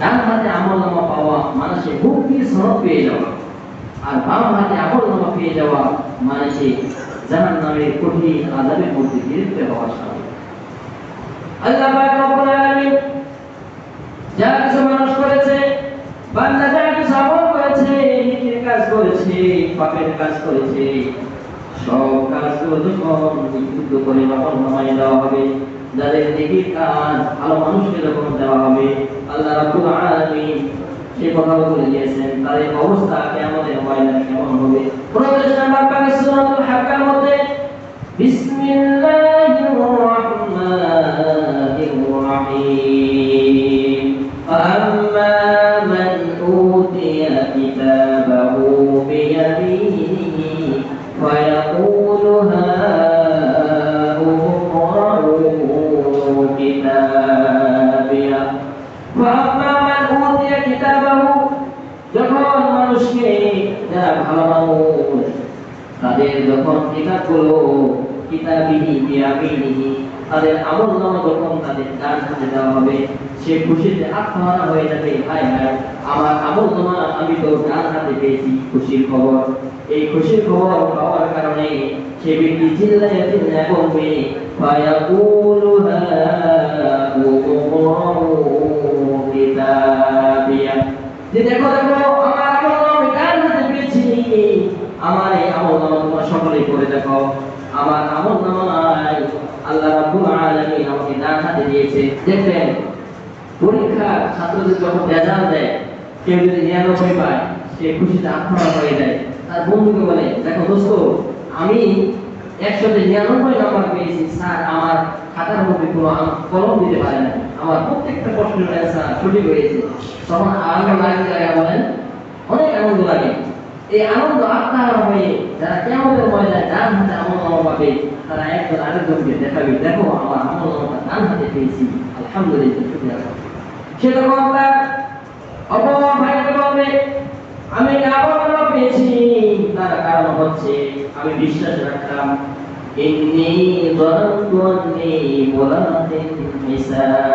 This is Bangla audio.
ডান হাতে আমল নামা পাওয়া মানুষের মুক্তি সনদ পেয়ে যাওয়া। আর বাম হাতে আমল নামা পেয়ে যাওয়া মানুষে জাহান নামের কঠিন আজাবের মধ্যে বিরক্ত হওয়া স্বাভাবিক। যা কিছু মানুষ করেছে, বান্দা যা কিছু আমল করেছে নেকির কাজ করেছে, পাপের কাজ করেছে, সব কাজগুলো যখন নিযুক্ত করে যখন নামাই দেওয়া হবে। যাদের নেকির কাজ ভালো মানুষকে যখন দেওয়া হবে আল্লাহ রাব্বুল আলামিন সে কথাও বলে দিয়েছেন তাদের অবস্থা কেমনের ময়দানে কেমন হবে প্রবেশ নাম্বার পাকে সূরাতুল হাক্কার মধ্যে বিসমিল্লাহির রহমানির রহিম فأما من أوتي যখন মানুষকে যারা ভালো তাদের যখন কিতাবগুলো কিতাবিহি বিয়ামিনিহি তাদের আমল নামা যখন তাদের ডান হাতে দেওয়া হবে, সে খুশিতে আত্মহারা হয়ে যাবে হায় হায় আমার আমল নামা আমি তো ডান হাতে পেয়েছি, খুশির খবর। এই খুশির খবর পাওয়ার কারণে সে ব্যক্তি চিল্লায় চিল্লায় বলবে, ফায়াকুলু হাউমুকরাউ যে দেখো দেখো, আমার আমল আমি পেয়েছি আমার এই আমল তোমরা সকলেই করে দেখো। আমার আমল আল্লাহ রাব্বুল আলামিন আমাকে ডান দিয়েছে। দেখবেন পরীক্ষা ছাত্রদের যখন রেজাল্ট দেয়, কেউ যদি নিরানব্বই পায়, সে খুশিতে আত্মহারা হয়ে যায়। তার বন্ধুকে বলে, দেখো দোস্ত, আমি একশোতে নিরানব্বই নাম্বার পেয়েছি। স্যার, আমার খাতার মধ্যে কোনো কলম দিতে পারে না। আমার প্রত্যেকটা প্রশ্নের অ্যান্সার সঠিক হয়েছে। তখন আনন্দ লাগে জায়গা বলেন অনেক আনন্দ লাগে। এই আনন্দ আত্মাহারা হয়ে যারা কেমন ময়দানে ডান হাতে আমল নামা পাবে, তারা একজন আরেকজনকে দেখাবে, দেখো, আমার আমল নামাটা ডান হাতে পেয়েছি। আলহামদুলিল্লাহ, শুকরিয়া সে তখন আপনার অপর ভাইকে বলবে, আমি আমল পেয়েছি। তার কারণ হচ্ছে, আমি বিশ্বাস রাখলাম إني ظننت أني ملاق حسابيا